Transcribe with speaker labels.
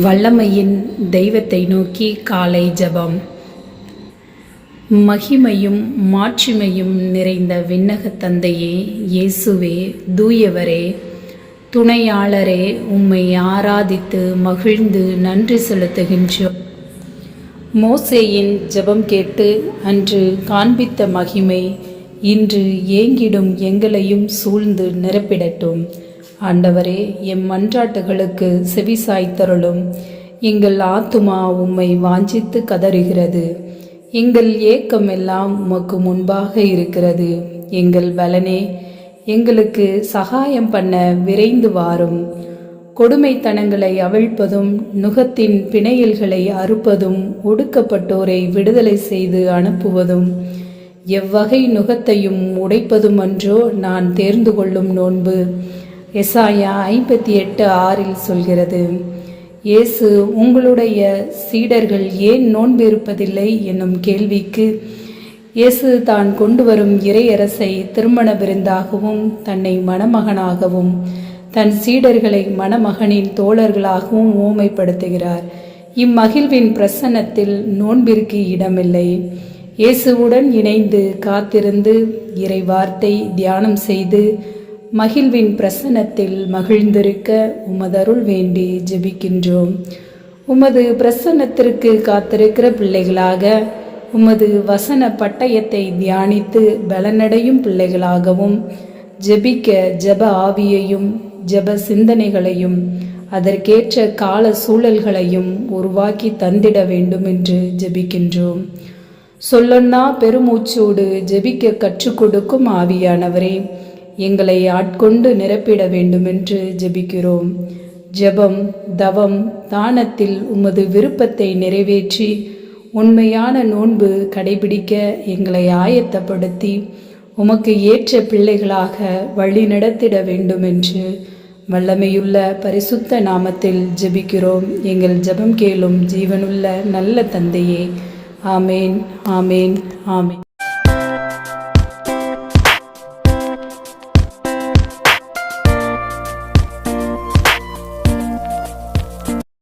Speaker 1: வல்லமையின் தெய்வத்தை நோக்கி காலை ஜெபம். மகிமையும் மாட்சிமையும் நிறைந்த விண்ணக தந்தையே இயேசுவே தூயவரே துணையாளரே உம்மை ஆராதித்து மகிழ்ந்து நன்றி செலுத்துகின்றோம். மோசேயின் ஜெபம் கேட்டு அன்று காண்பித்த மகிமை இன்று ஏங்கிடும் எங்களையும் சூழ்ந்து நிரப்பிடட்டும். ஆண்டவரே எம் மன்றாட்டுகளுக்கு செவிசாய்த்தருளும் எங்கள் ஆத்துமா உம்மை வாஞ்சித்து கதறுகிறது. எங்கள் ஏக்கம் எல்லாம் உமக்கு முன்பாக இருக்கிறது. எங்கள் பலனே எங்களுக்கு சகாயம் பண்ண விரைந்து வாரும். கொடுமைத்தனங்களை அவிழ்ப்பதும் நுகத்தின் பிணையல்களை அறுப்பதும் ஒடுக்கப்பட்டோரை விடுதலை செய்து அனுப்புவதும் எவ்வகை நுகத்தையும் உடைப்பதுமன்றோ நான் தேர்ந்து கொள்ளும் நோன்பு. எசாயா ஐம்பத்தி எட்டு ஆறில் சொல்கிறது இயேசு உங்களுடைய சீடர்கள் ஏன் நோன்பு இருப்பதில்லை? என்னும் கேள்விக்கு இயேசு தான் கொண்டு வரும் இறையரசை திருமண விருந்தாகவும் தன்னை மணமகனாகவும் தன் சீடர்களை மணமகனின் தோழர்களாகவும் ஊமைப்படுத்துகிறார் இம்மகிழ்வின் பிரசன்னத்தில் நோன்பிற்கு இடமில்லை. இயேசுவுடன் இணைந்து காத்திருந்து இறை வார்த்தை தியானம் செய்து மகிழ்வின் பிரசன்னத்தில் மகிழ்ந்திருக்க உமதருள் வேண்டி ஜெபிக்கின்றோம். உமது பிரசன்னத்திற்கு காத்திருக்கிற பிள்ளைகளாக உமது வசன பட்டயத்தை தியானித்து பலனடையும் பிள்ளைகளாகவும் ஜெபிக்க ஜெப ஆவியையும் ஜெப சிந்தனைகளையும் அதற்கேற்ற கால சூழல்களையும் உருவாக்கி தந்திட வேண்டும் என்று ஜெபிக்கின்றோம். சொல்லொன்னா பெருமூச்சோடு ஜெபிக்க கற்றுக் கொடுக்கும் ஆவியானவரே எங்களை ஆட்கொண்டு நிரப்பிட வேண்டுமென்று ஜெபிக்கிறோம். ஜெபம் தவம் தானத்தில் உமது விருப்பத்தை நிறைவேற்றி உண்மையான நோன்பு கடைபிடிக்க எங்களை ஆயத்தப்படுத்தி உமக்கு ஏற்ற பிள்ளைகளாக வழி நடத்திட வல்லமையுள்ள பரிசுத்த நாமத்தில் ஜெபிக்கிறோம். எங்கள் ஜெபம் கேளும் ஜீவனுள்ள நல்ல தந்தையே. ஆமேன் ஆமேன் ஆமேன்.